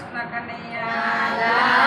కృష్ణ కన్నయ్యా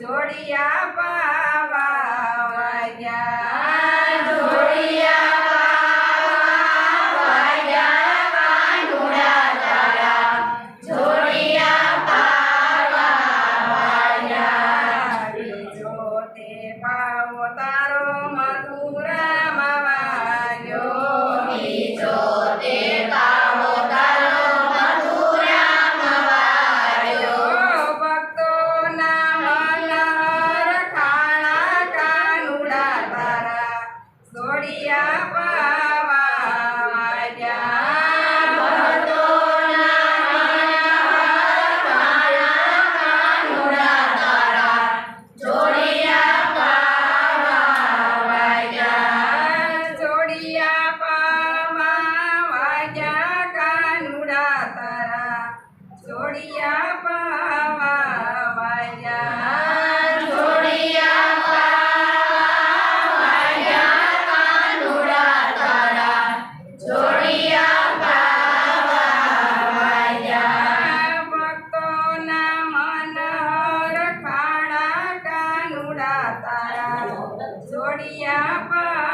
જોડિયા પાવા તારા જોડિયા પાવા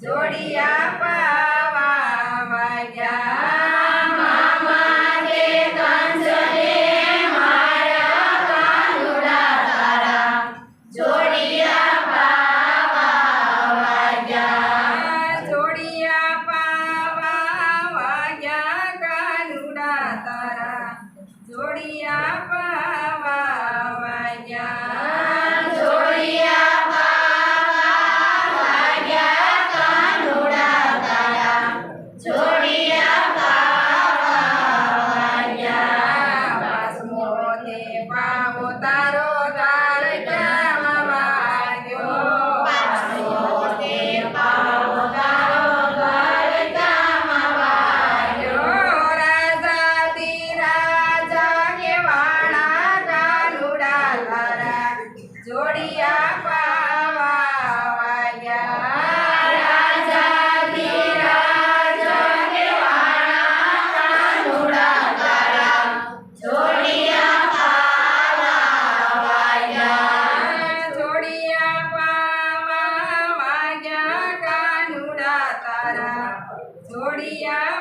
જોડિયા પાવા વાગ્યા મામા કે કંજરે મારા કાનુડા તારા Yeah.